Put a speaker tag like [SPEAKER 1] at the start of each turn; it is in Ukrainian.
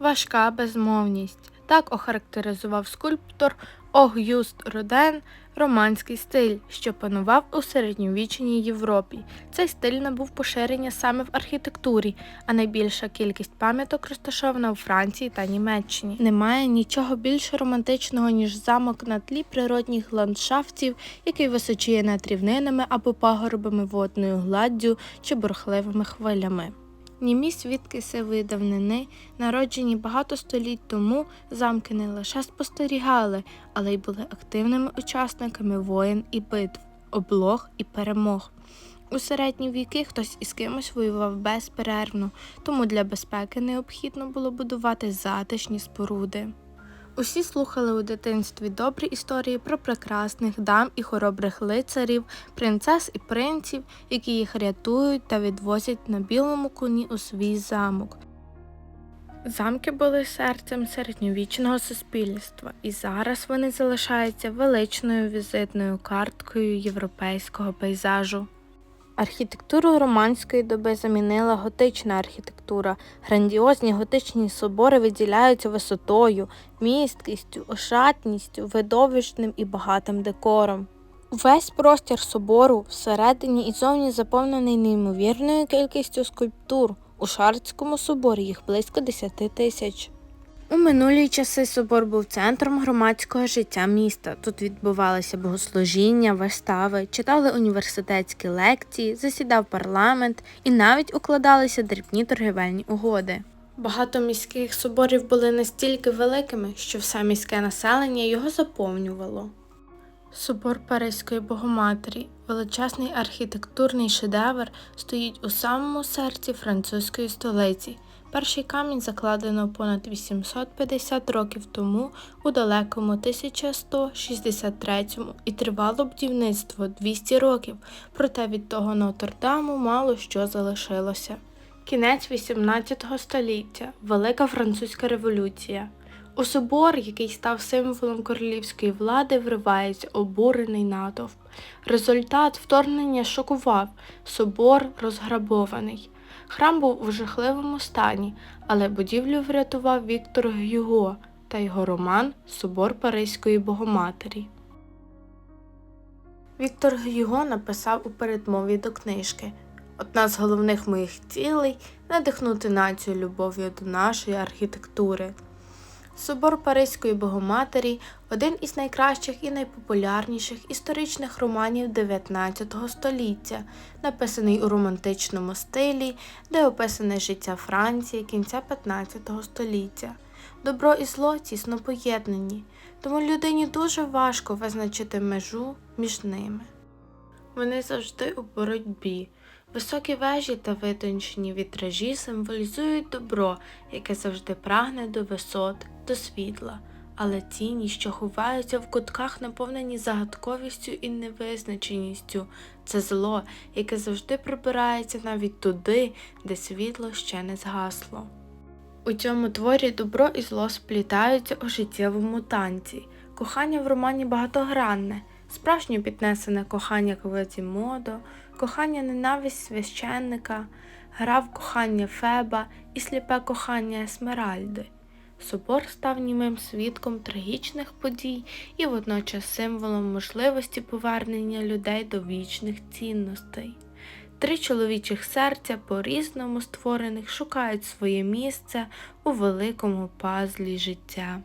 [SPEAKER 1] важка безмовність. Так охарактеризував скульптор Огюст Роден романський стиль, що панував у середньовічній Європі. Цей стиль набув поширення саме в архітектурі, а найбільша кількість пам'яток розташована у Франції та Німеччині. Немає нічого більш романтичного, ніж замок на тлі природних ландшафтів, який височіє над рівнинами або пагорбами водною гладдю чи бурхливими хвилями. Німі свідки сивої давнини, народжені багато століть тому, замки не лише спостерігали, але й були активними учасниками воєн і битв, облог і перемог. У середні віки хтось із кимось воював безперервно, тому для безпеки необхідно було будувати затишні споруди. Усі слухали у дитинстві добрі історії про прекрасних дам і хоробрих лицарів, принцес і принців, які їх рятують та відвозять на білому коні у свій замок. Замки були серцем середньовічного суспільства, і зараз вони залишаються величною візитною карткою європейського пейзажу. Архітектуру романської доби замінила готична архітектура. Грандіозні готичні собори виділяються висотою, місткістю, ошатністю, видовищним і багатим декором. Увесь простір собору всередині і зовні заповнений неймовірною кількістю скульптур. У Шарцькому соборі їх близько 10 тисяч. У минулі часи собор був центром громадського життя міста. Тут відбувалися богослужіння, вистави, читали університетські лекції, засідав парламент і навіть укладалися дрібні торгівельні угоди. Багато міських соборів були настільки великими, що все міське населення його заповнювало. Собор Паризької Богоматері, величезний архітектурний шедевр, стоїть у самому серці французької столиці. Перший камінь закладено понад 850 років тому у далекому 1163 і тривало будівництво 200 років, проте від того Нотр-Даму мало що залишилося. Кінець 18 століття Велика Французька революція. У собор, який став символом королівської влади, вривається обурений натовп. Результат вторгнення шокував собор розграбований. Храм був у жахливому стані, але будівлю врятував Віктор Гюго та його роман Собор Паризької Богоматері. Віктор Гюго написав у передмові до книжки Одна з головних моїх цілей надихнути націю любов'ю до нашої архітектури. Собор Паризької Богоматері один із найкращих і найпопулярніших історичних романів 19 століття, написаний у романтичному стилі, де описане життя Франції кінця 15 століття. Добро і зло тісно поєднані, тому людині дуже важко визначити межу між ними. Вони завжди у боротьбі. Високі вежі та витончені вітражі символізують добро, яке завжди прагне до висот, до світла, але тіні, що ховаються в кутках, наповнені загадковістю і невизначеністю, це зло, яке завжди прибирається навіть туди, де світло ще не згасло. У цьому творі добро і зло сплітаються у життєвому танці. Кохання в романі багатогранне, справжнє піднесене кохання Квазімодо, кохання ненависть священника, гра в кохання Феба і сліпе кохання Есмеральди. Собор став німим свідком трагічних подій і водночас символом можливості повернення людей до вічних цінностей. Три чоловічих серця, по-різному створених, шукають своє місце у великому пазлі життя.